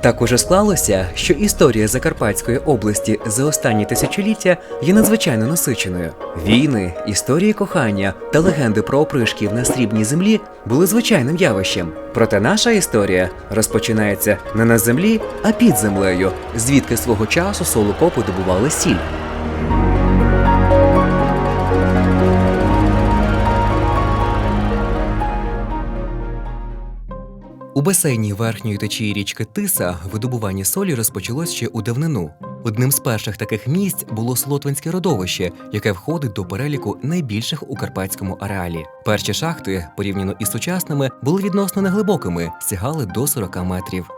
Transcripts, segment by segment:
Так уже склалося, що історія Закарпатської області за останні тисячоліття є надзвичайно насиченою. Війни, історії кохання та легенди про опришків на срібній землі були звичайним явищем. Проте наша історія розпочинається не на землі, а під землею, звідки свого часу солокопи добували сіль. У басейні верхньої течії річки Тиса видобування солі розпочалось ще у давнину. Одним з перших таких місць було Слотвинське родовище, яке входить до переліку найбільших у карпатському ареалі. Перші шахти, порівняно із сучасними, були відносно неглибокими, сягали до 40 метрів.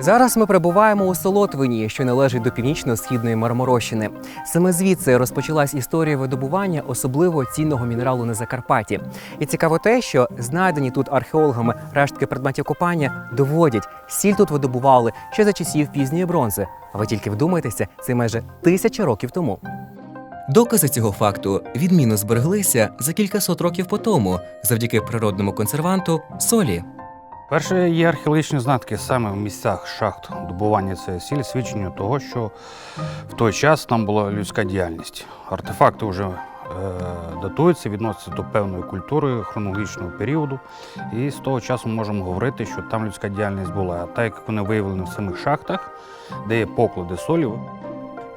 Зараз ми перебуваємо у Солотвині, що належить до північно-східної Марморощини. Саме звідси розпочалась історія видобування особливо цінного мінералу на Закарпатті. І цікаво те, що знайдені тут археологами рештки предметів копання доводять, сіль тут видобували ще за часів пізньої бронзи. А ви тільки вдумайтеся, це майже тисяча років тому. Докази цього факту відмінно збереглися за кількасот років по тому, завдяки природному консерванту солі. Перше є археологічні знатки саме в місцях шахт добування цієї сілі, свідчення того, що в той час там була людська діяльність. Артефакти вже е, датуються, відносяться до певної культури, хронологічного періоду. І з того часу можемо говорити, що там людська діяльність була. А так як вони виявлені в самих шахтах, де є поклади солі,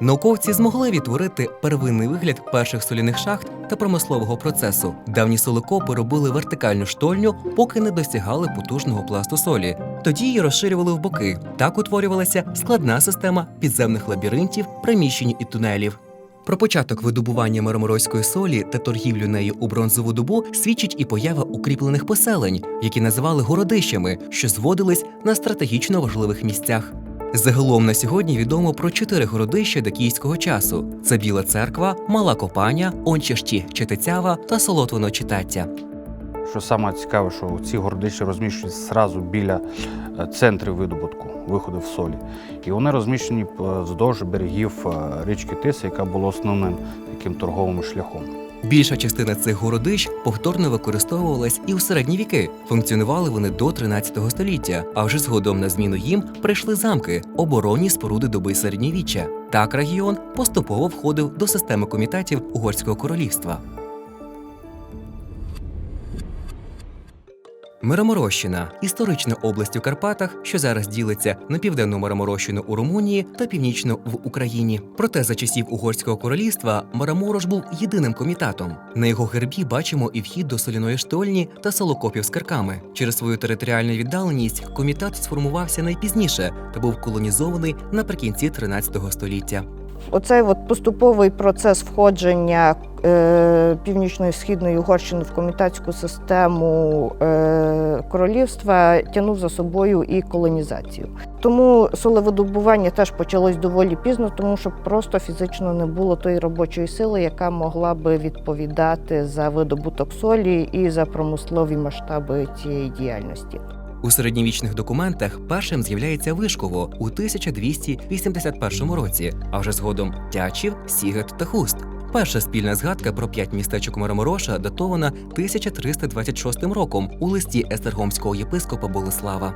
Науковці змогли відтворити первинний вигляд перших соляних шахт та промислового процесу. Давні солекопи робили вертикальну штольню, поки не досягали потужного пласту солі. Тоді її розширювали в боки. Так утворювалася складна система підземних лабіринтів, приміщень і тунелів. Про початок видобування марморозької солі та торгівлю нею у бронзову добу свідчить і поява укріплених поселень, які називали городищами, що зводились на стратегічно важливих місцях. Загалом на сьогодні відомо про чотири городища до київського часу: це Біла церква, Мала Копаня, Ончашті Четицява та Солотвино Читаття. що саме цікаве, що ці городища розміщуються зразу біля е, центрів видобутку, виходу в солі. І вони розміщені е, вздовж берегів е, річки Тиса, яка була основним таким торговим шляхом. Більша частина цих городищ повторно використовувалась і у середні віки. Функціонували вони до 13 століття, а вже згодом на зміну їм прийшли замки, оборонні споруди доби середньовіччя. Так регіон поступово входив до системи комітетів Угорського королівства. Мироморощина історична область у Карпатах, що зараз ділиться на південну Мараморощину у Румунії та північну в Україні. Проте за часів Угорського королівства Мараморош був єдиним комітатом. На його гербі бачимо і вхід до соляної штольні та солокопів з кирками. Через свою територіальну віддаленість комітат сформувався найпізніше та був колонізований наприкінці 13 століття. Оцей от поступовий процес входження е, північної східної Угорщини в комітатську систему е, королівства тягнув за собою і колонізацію. Тому солевидобування теж почалось доволі пізно, тому що просто фізично не було тої робочої сили, яка могла би відповідати за видобуток солі і за промислові масштаби цієї діяльності. У середньовічних документах першим з'являється Вишково у 1281 році, а вже згодом Тячів, Сігет та Хуст. Перша спільна згадка про п'ять містечок Марамороша датована 1326 роком у листі Естергомського єпископа Болеслава.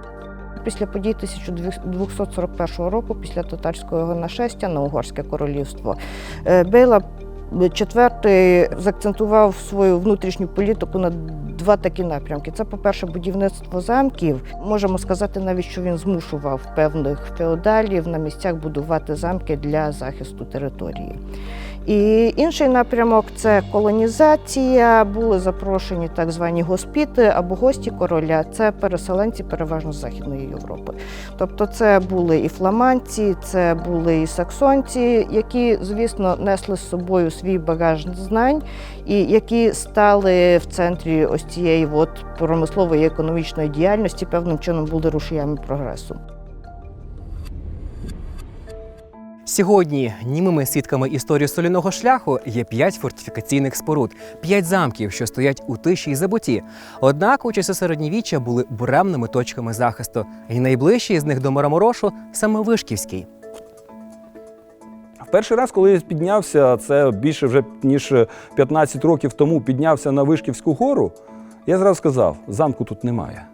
Після подій 1241 року, після татарського нашестя на Угорське королівство, е, Бейла IV заакцентував свою внутрішню політику на два такі напрямки. Це, по-перше, будівництво замків. Можемо сказати навіть, що він змушував певних феодалів на місцях будувати замки для захисту території. І інший напрямок це колонізація. Були запрошені так звані госпіти або гості короля. Це переселенці, переважно з Західної Європи. Тобто, це були і фламандці, це були і саксонці, які, звісно, несли з собою свій багаж знань, і які стали в центрі ось цієї от промислової економічної діяльності, певним чином були рушіями прогресу. Сьогодні німими свідками історії соляного шляху є п'ять фортифікаційних споруд, п'ять замків, що стоять у тиші і забуті. Однак у часи середньовіччя були буремними точками захисту, і найближчий з них до Мараморошу саме Вишківський. Перший раз, коли я піднявся, це більше вже ніж 15 років тому піднявся на Вишківську гору, я зразу сказав, замку тут немає.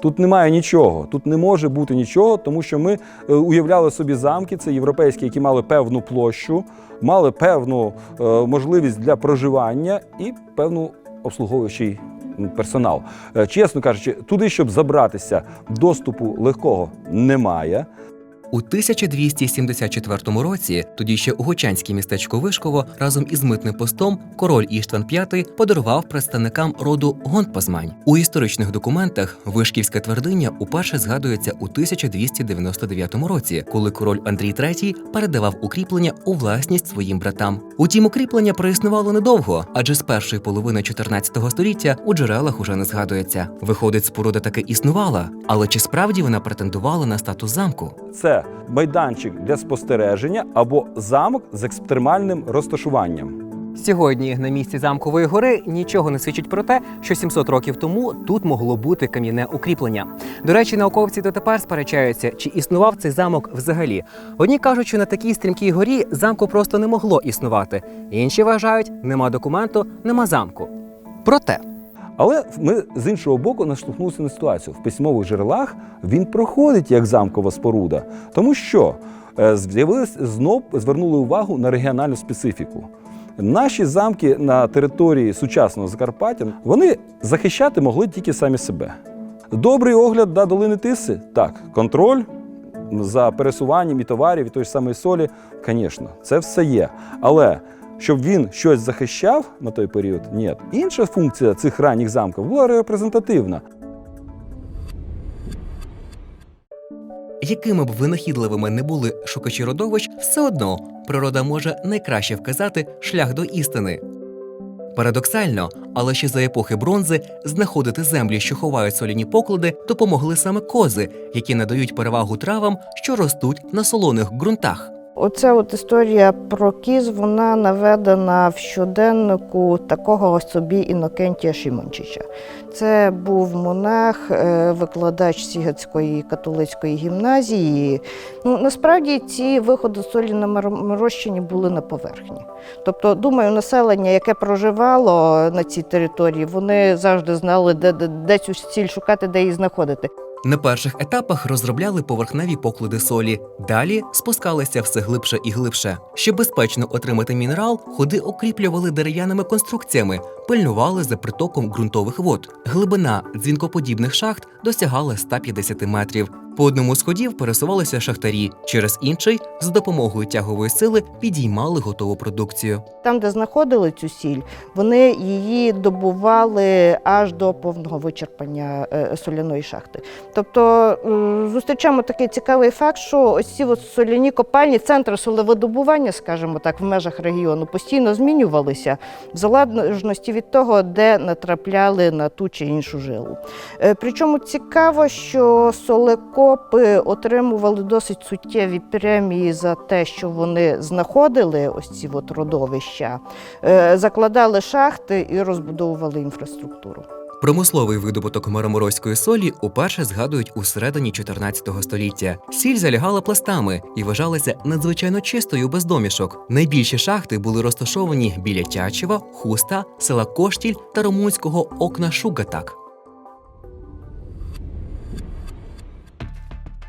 Тут немає нічого, тут не може бути нічого, тому що ми е, уявляли собі замки, це європейські, які мали певну площу, мали певну е, можливість для проживання і певну обслуговуючий персонал. Е, Чесно кажучи, туди, щоб забратися, доступу легкого немає. У 1274 році тоді ще угочанське містечко Вишково разом із митним постом король Іштван V подарував представникам роду Гонтпазмань. У історичних документах Вишківська твердиня уперше згадується у 1299 році, коли король Андрій III передавав укріплення у власність своїм братам. Утім, укріплення проіснувало недовго, адже з першої половини 14 століття у джерелах уже не згадується. Виходить, споруда таки існувала, але чи справді вона претендувала на статус замку? Це майданчик для спостереження або замок з екстремальним розташуванням. Сьогодні на місці замкової гори нічого не свідчить про те, що 700 років тому тут могло бути кам'яне укріплення. До речі, науковці дотепер сперечаються, чи існував цей замок взагалі. Одні кажуть, що на такій стрімкій горі замку просто не могло існувати. Інші вважають, нема документу, нема замку. Проте Але ми з іншого боку наштовхнулися на ситуацію. В письмових джерелах він проходить як замкова споруда, тому що е, з'явились знов звернули увагу на регіональну специфіку. Наші замки на території сучасного Закарпаття вони захищати могли тільки самі себе. Добрий огляд до долини Тиси так, контроль за пересуванням і товарів, і тої самої солі, звісно, це все є. Але щоб він щось захищав на той період, ні. Інша функція цих ранніх замків була репрезентативна. Якими б винахідливими не були шукачі родовищ, все одно природа може найкраще вказати шлях до істини. Парадоксально, але ще за епохи бронзи знаходити землі, що ховають соляні поклади, допомогли саме кози, які надають перевагу травам, що ростуть на солоних ґрунтах. Оця от історія про кіз, вона наведена в щоденнику такого собі Інокентія Шимончича. Це був монах, е, викладач Сігацької католицької гімназії. Ну, насправді ці виходи солі на Мирощині були на поверхні. Тобто, думаю, населення, яке проживало на цій території, вони завжди знали, де, де, де цю сіль шукати, де її знаходити. На перших етапах розробляли поверхневі поклади солі, далі спускалися все глибше і глибше. Щоб безпечно отримати мінерал, ходи окріплювали дерев'яними конструкціями, пильнували за притоком ґрунтових вод. Глибина дзвінкоподібних шахт досягала 150 метрів. По одному з ходів пересувалися шахтарі, через інший за допомогою тягової сили підіймали готову продукцію. Там, де знаходили цю сіль, вони її добували аж до повного вичерпання е, соляної шахти. Тобто зустрічаємо такий цікавий факт, що ось ці от соляні копальні, центри солевидобування, скажімо так, в межах регіону постійно змінювалися в залежності від того, де натрапляли на ту чи іншу жилу. Е, Причому цікаво, що солекопи отримували досить суттєві премії за те, що вони знаходили ось ці от родовища, е, закладали шахти і розбудовували інфраструктуру. Промисловий видобуток мароморозької солі уперше згадують у середині 14 століття. Сіль залягала пластами і вважалася надзвичайно чистою без домішок. Найбільші шахти були розташовані біля Тячева, Хуста, села Коштіль та румунського окна Шугатак.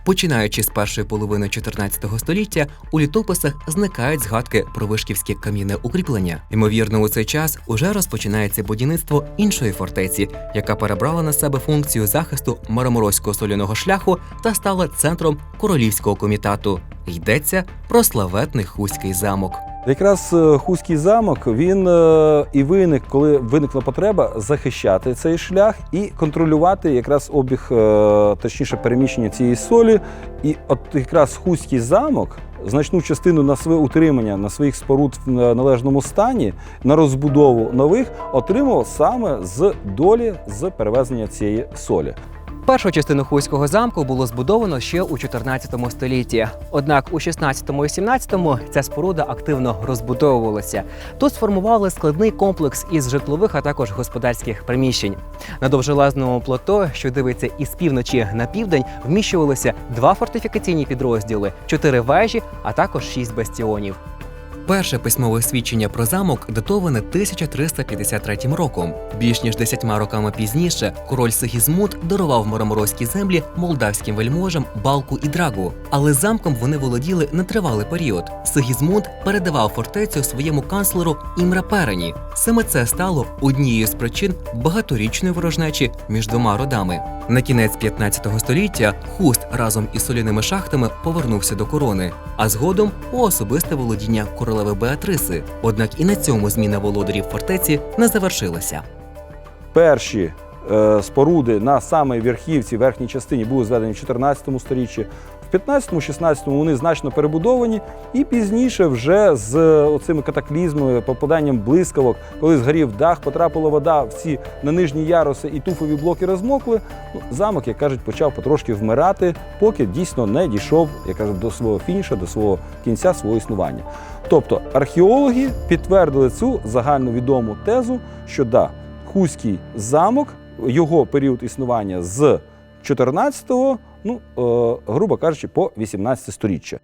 Починаючи з першої половини 14 століття, у літописах зникають згадки про вишківське кам'яне укріплення. Ймовірно, у цей час уже розпочинається будівництво іншої фортеці, яка перебрала на себе функцію захисту мароморозького соляного шляху та стала центром королівського комітету. Йдеться про славетний Хуський замок. Якраз е, Хуський замок він е, і виник, коли виникла потреба захищати цей шлях і контролювати якраз обіг, е, точніше переміщення цієї солі. І от якраз Хуський замок значну частину на своє утримання на своїх споруд в належному стані, на розбудову нових отримав саме з долі з перевезення цієї солі. Першу частину Хуського замку було збудовано ще у 14 столітті. Однак у 16 і 17 ця споруда активно розбудовувалася. Тут сформували складний комплекс із житлових, а також господарських приміщень. На довжелезному плато, що дивиться із півночі на південь, вміщувалися два фортифікаційні підрозділи, чотири вежі, а також шість бастіонів. Перше письмове свідчення про замок датоване 1353 роком. Більш ніж десятьма роками пізніше король Сигізмунд дарував мароморозькі землі молдавським вельможам Балку і Драгу. Але замком вони володіли нетривалий період. Сигізмунд передавав фортецю своєму канцлеру Імра Перені. Саме це стало однією з причин багаторічної ворожнечі між двома родами. На кінець 15 століття Хуст разом із соляними шахтами повернувся до корони, а згодом у особисте володіння королеви Беатриси. Однак і на цьому зміна володарів фортеці не завершилася. Перші е, споруди на самій верхівці, верхній частині були зведені в 14 сторіччі. В 15-16 вони значно перебудовані, і пізніше, вже з оцими катаклізмами, попаданням блискавок, коли згорів дах, потрапила вода в ці на нижні яруси і туфові блоки розмокли. Ну, замок, як кажуть, почав потрошки вмирати, поки дійсно не дійшов, як кажуть, до свого фініша, до свого кінця свого існування. Тобто археологи підтвердили цю загальновідому тезу, що да, Хуський замок, його період існування з 14-го, ну, е, грубо кажучи, по 18 сторіччя.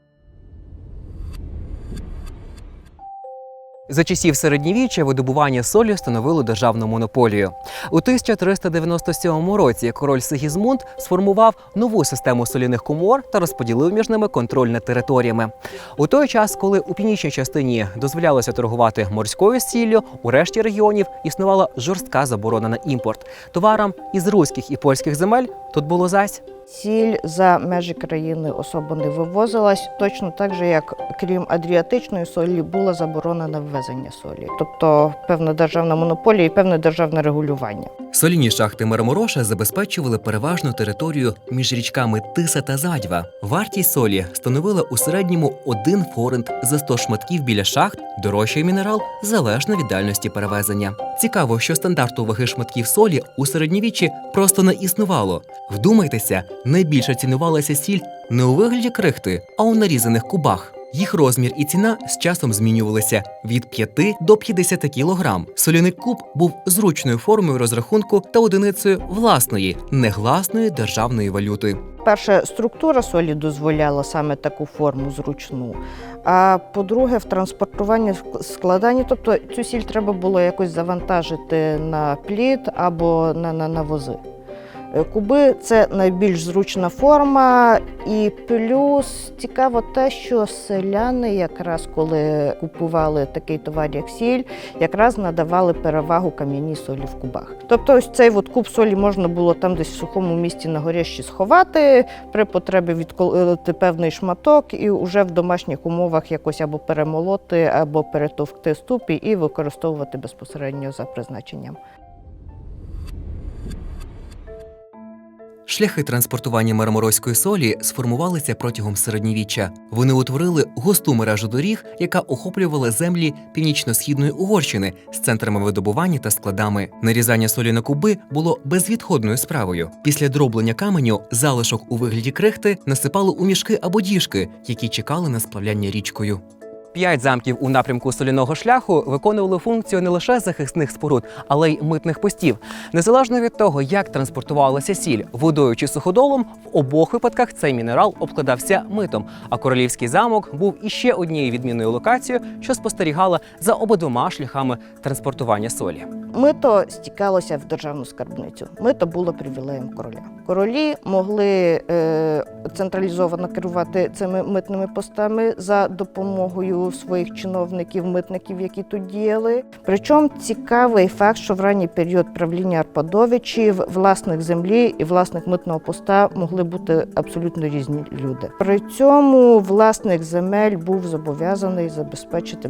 За часів середньовіччя видобування солі становило державну монополію. У 1397 році король Сигізмунд сформував нову систему соляних комор та розподілив між ними контроль над територіями. У той час, коли у північній частині дозволялося торгувати морською сіллю, у решті регіонів існувала жорстка заборона на імпорт. Товарам із руських і польських земель тут було зась. Сіль за межі країни особо не вивозилась, точно так же, як крім адріатичної солі, була заборонена ввезення солі. Тобто певна державна монополія і певне державне регулювання. Соляні шахти Марамороша забезпечували переважну територію між річками Тиса та Задьва. Вартість солі становила у середньому один форинт за 100 шматків біля шахт, дорожчий мінерал залежно від дальності перевезення. Цікаво, що стандарту ваги шматків солі у середньовіччі просто не існувало. Вдумайтеся, найбільше цінувалася сіль не у вигляді крихти, а у нарізаних кубах. Їх розмір і ціна з часом змінювалися від 5 до 50 кілограм. Соляний куб був зручною формою розрахунку та одиницею власної, негласної державної валюти. Перше, структура солі дозволяла саме таку форму зручну. А по-друге, в транспортуванні в складанні, тобто цю сіль треба було якось завантажити на плід або на, на, на вози. Е, Куби це найбільш зручна форма, і плюс цікаво те, що селяни, якраз коли купували такий товар, як сіль, якраз надавали перевагу кам'яній солі в кубах. Тобто, ось цей от куб солі можна було там десь в сухому місці на горіщі сховати, при потребі відколоти певний шматок і вже в домашніх умовах якось або перемолоти, або перетовкти ступі і використовувати безпосередньо за призначенням. Шляхи транспортування марморозької солі сформувалися протягом середньовіччя. Вони утворили густу мережу доріг, яка охоплювала землі північно-східної Угорщини з центрами видобування та складами. Нарізання солі на куби було безвідходною справою. Після дроблення каменю залишок у вигляді крихти насипали у мішки або діжки, які чекали на сплавляння річкою. П'ять замків у напрямку соляного шляху виконували функцію не лише захисних споруд, але й митних постів. Незалежно від того, як транспортувалася сіль водою чи суходолом, в обох випадках цей мінерал обкладався митом. А королівський замок був іще однією відмінною локацією, що спостерігала за обидвома шляхами транспортування солі. Мито стікалося в державну скарбницю. Мито було привілеєм короля. Королі могли е, централізовано керувати цими митними постами за допомогою своїх чиновників, митників, які тут діяли. Причому цікавий факт, що в ранній період правління Арпадовичів власник землі і власник митного поста могли бути абсолютно різні люди. При цьому власник земель був зобов'язаний забезпечити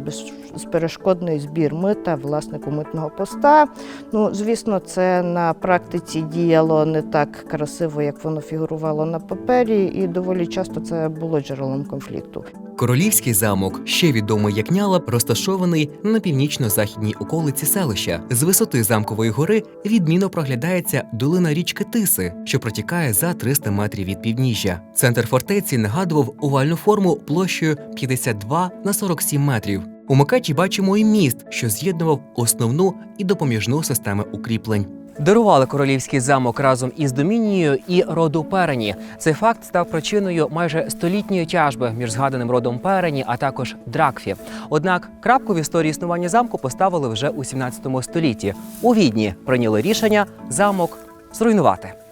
безперешкодний збір мита власнику митного поста. Ну, звісно, це на практиці діяло не так красиво, як воно фігурувало на папері, і доволі часто це було джерелом конфлікту. Королівський замок, ще відомий як Нялап, розташований на північно-західній околиці селища. З висоти замкової гори відмінно проглядається долина річки Тиси, що протікає за 300 метрів від півніжжя. Центр фортеці нагадував овальну форму площею 52 на 47 метрів. У макеті бачимо і міст, що з'єднував основну і допоміжну системи укріплень. Дарували королівський замок разом із Домінією і роду Перені. Цей факт став причиною майже столітньої тяжби між згаданим родом Перені, а також Дракфі. Однак крапку в історії існування замку поставили вже у 17 столітті. У Відні прийняли рішення замок зруйнувати.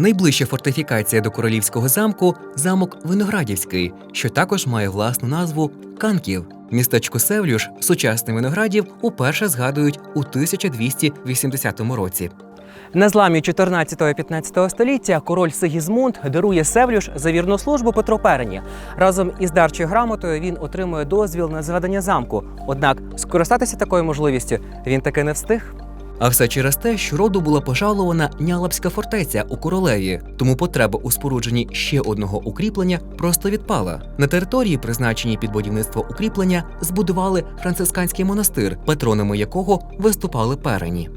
Найближча фортифікація до королівського замку замок Виноградівський, що також має власну назву Канків. Містечко Севлюш, сучасний виноградів, уперше згадують у 1280 році. На зламі 14-15 століття король Сигізмунд дарує Севлюш за вірну службу Петру Перені. Разом із дарчою грамотою він отримує дозвіл на зведення замку. Однак скористатися такою можливістю він таки не встиг. А все через те, що роду була пожалована Нялапська фортеця у королеві, тому потреба у спорудженні ще одного укріплення просто відпала. На території, призначеній під будівництво укріплення, збудували францисканський монастир, патронами якого виступали перені.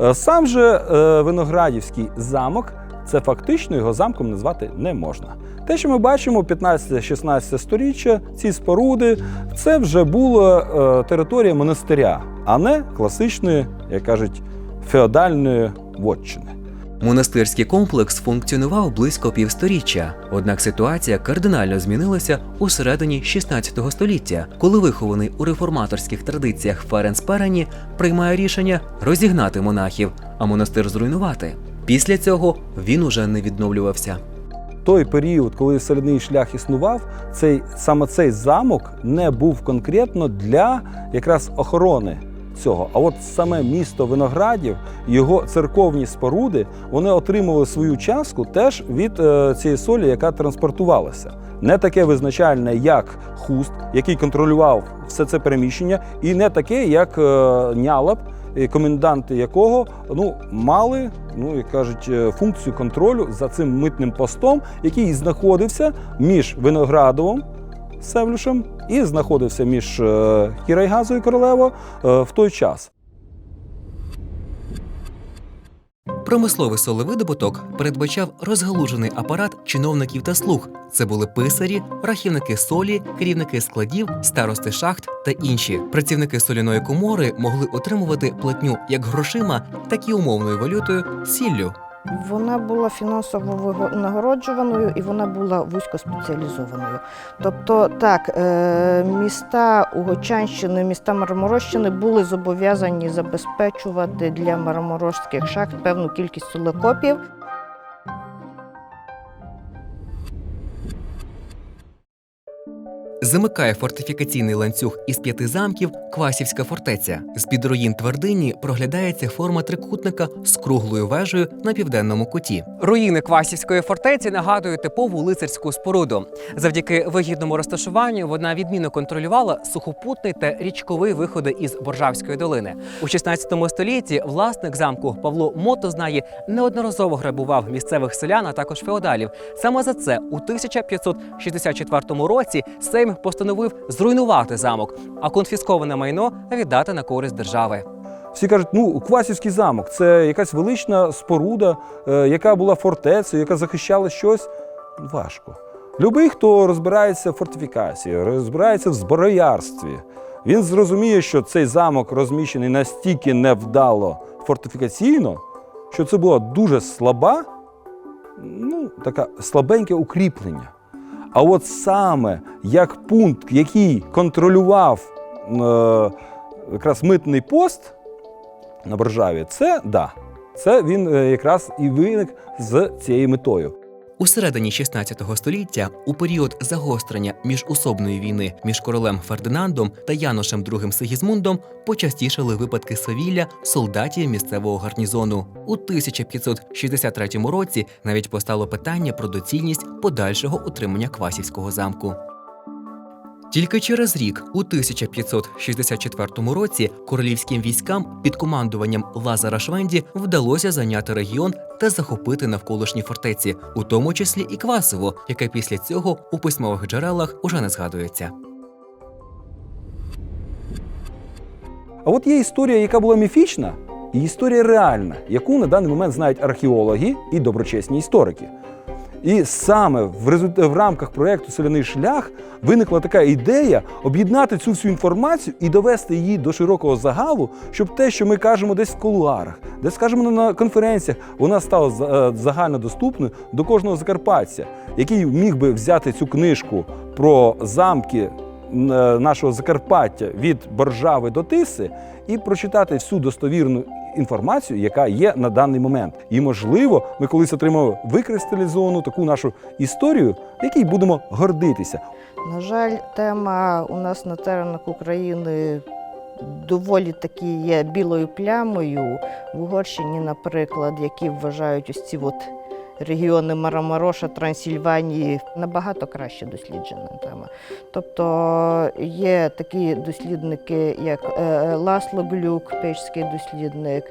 Е, Сам же е, Виноградівський замок, це фактично його замком назвати не можна. Те, що ми бачимо 15-16 сторіччя, ці споруди, це вже була е, територія монастиря, а не класичної, як кажуть, феодальної вотчини. Монастирський комплекс функціонував близько півсторіччя. Однак ситуація кардинально змінилася у середині 16 століття, коли вихований у реформаторських традиціях Ференц Перені приймає рішення розігнати монахів, а монастир зруйнувати. Після цього він уже не відновлювався. той період, коли соляний шлях існував, цей саме цей замок не був конкретно для якраз охорони цього. А от саме місто виноградів, його церковні споруди, вони отримували свою частку теж від е, цієї солі, яка транспортувалася. Не таке визначальне, як хуст, який контролював все це переміщення, і не таке, як е, нялап, коменданти якого ну, мали, ну як кажуть, е, функцію контролю за цим митним постом, який знаходився між Виноградовим Севлюшем і знаходився між е, Кірайгазою Королево е, в той час. Промисловий солевидобуток передбачав розгалужений апарат чиновників та слуг. Це були писарі, рахівники солі, керівники складів, старости шахт та інші. Працівники соляної комори могли отримувати платню як грошима, так і умовною валютою сіллю. Вона була фінансово нагороджуваною і вона була вузькоспеціалізованою. Тобто, так, е, міста Угочанщини, міста Марморощини були зобов'язані забезпечувати для марморозьких шахт певну кількість солекопів. Замикає фортифікаційний ланцюг із п'яти замків Квасівська фортеця. З під руїн твердині проглядається форма трикутника з круглою вежею на південному куті. Руїни Квасівської фортеці нагадують типову лицарську споруду. Завдяки вигідному розташуванню вона відмінно контролювала сухопутний та річковий виходи із Боржавської долини. У 16 столітті власник замку Павло Мотознає неодноразово грабував місцевих селян, а також феодалів. Саме за це у 1564 році Сейм постановив зруйнувати замок, а конфісковане майно віддати на користь держави. Всі кажуть, ну Квасівський замок це якась велична споруда, е, яка була фортецею, яка захищала щось. Важко. Любий, хто розбирається в фортифікації, розбирається в зброярстві, він зрозуміє, що цей замок розміщений настільки невдало фортифікаційно, що це була дуже слаба, ну, така слабеньке укріплення. А от саме як пункт, який контролював е, якраз митний пост на Боржаві, це да. Це він е, якраз і виник з цією метою. У середині 16 століття, у період загострення міжусобної війни між королем Фердинандом та Яношем II Сигізмундом почастішали випадки свавілля солдатів місцевого гарнізону. У 1563 році навіть постало питання про доцільність подальшого утримання Квасівського замку. Тільки через рік, у 1564 році, королівським військам під командуванням Лазара Швенді вдалося зайняти регіон та захопити навколишні фортеці, у тому числі і Квасово, яке після цього у письмових джерелах уже не згадується. А от є історія, яка була міфічна, і історія реальна, яку на даний момент знають археологи і доброчесні історики. І саме в, результ... в рамках проєкту Соляний шлях виникла така ідея об'єднати цю всю інформацію і довести її до широкого загалу, щоб те, що ми кажемо десь в кулуарах, десь скажемо на конференціях, вона стала е, загальнодоступною до кожного закарпатця, який міг би взяти цю книжку про замки е, нашого Закарпаття від Боржави до Тиси і прочитати всю достовірну інформацію, яка є на даний момент. І можливо, ми колись отримаємо викристалізовану таку нашу історію, якій будемо гордитися. На жаль, тема у нас на теренах України доволі такі є білою плямою. В Угорщині, наприклад, які вважають ось ці от регіони Марамароша, Трансильванії набагато краще досліджена тема. Тобто є такі дослідники, як е, Ласло Глюк, печський дослідник,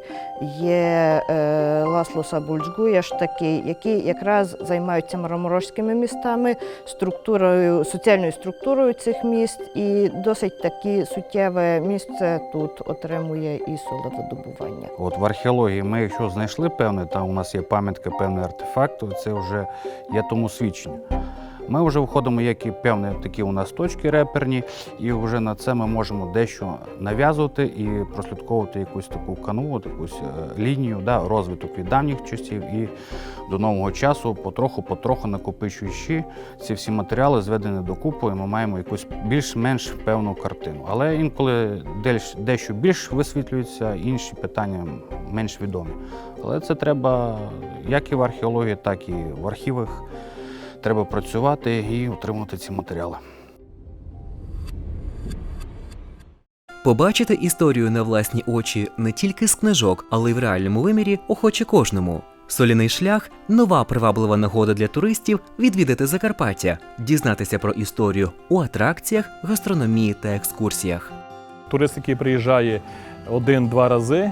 є е, Ласло Сабульджгуяш такий, які якраз займаються мараморожськими містами, структурою, соціальною структурою цих міст, і досить таки суттєве місце тут отримує і солододобування. От в археології ми, якщо знайшли певне, там у нас є пам'ятка, певний артефакт, то це вже я тому свідчення. Ми вже входимо, як і певні такі у нас точки реперні, і вже на це ми можемо дещо нав'язувати і прослідковувати якусь таку канву, якусь е, лінію, да, розвиток від давніх часів і до нового часу, потроху-потроху накопичуючи ці всі матеріали, зведені докупи, і ми маємо якусь більш-менш певну картину. Але інколи дещо більш висвітлюється, інші питання менш відомі. Але це треба як і в археології, так і в архівах. Треба працювати і отримувати ці матеріали. Побачити історію на власні очі не тільки з книжок, але й в реальному вимірі охоче кожному. Соляний шлях нова приваблива нагода для туристів відвідати Закарпаття, дізнатися про історію у атракціях, гастрономії та екскурсіях. Турист, який приїжджає один-два рази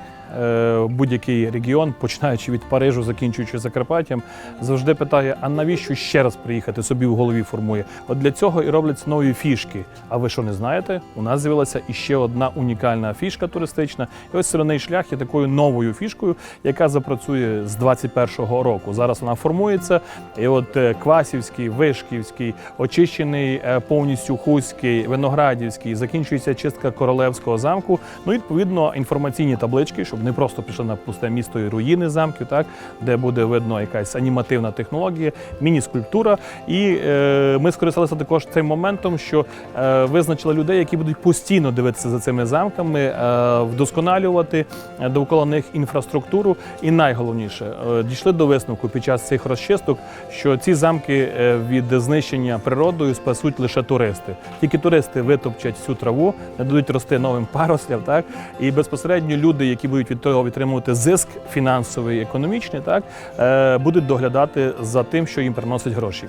будь-який регіон, починаючи від Парижу, закінчуючи Закарпаттям, завжди питає: а навіщо ще раз приїхати? Собі в голові формує. От для цього і робляться нові фішки. А ви що не знаєте? У нас з'явилася іще одна унікальна фішка туристична. І ось сирний шлях є такою новою фішкою, яка запрацює з 21-го року. Зараз вона формується. І от е, Квасівський, Вишківський, очищений е, повністю Хуський, Виноградівський, закінчується чистка королевського замку. Ну і відповідно інформаційні таблички, щоб не просто пішли на пусте місто і руїни замків, так де буде видно якась анімативна технологія, міні-скульптура. І е, ми скористалися також цим моментом, що е, визначили людей, які будуть постійно дивитися за цими замками, е, вдосконалювати е, довкола них інфраструктуру. І найголовніше, е, дійшли до висновку під час цих розчисток, що ці замки е, від знищення природою спасуть лише туристи. Тільки туристи витопчать всю траву, не дадуть рости новим парослям, так і безпосередньо люди, які будуть від того отримувати зиск фінансовий, економічний, так е, будуть доглядати за тим, що їм приносить гроші.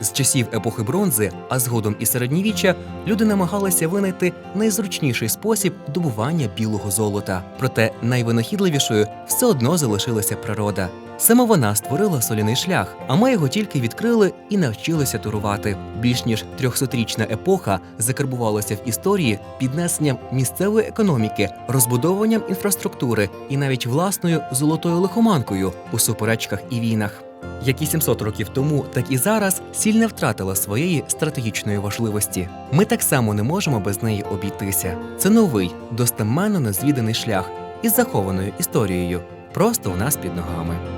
З часів епохи бронзи, а згодом і середньовіччя, люди намагалися винайти найзручніший спосіб добування білого золота. Проте найвинахідливішою все одно залишилася природа. Саме вона створила соляний шлях, а ми його тільки відкрили і навчилися турувати. Більш ніж трьохсотрічна епоха закарбувалася в історії піднесенням місцевої економіки, розбудовуванням інфраструктури і навіть власною золотою лихоманкою у суперечках і війнах. Як і 700 років тому, так і зараз сіль не втратила своєї стратегічної важливості. Ми так само не можемо без неї обійтися. Це новий, достеменно незвіданий шлях із захованою історією, просто у нас під ногами.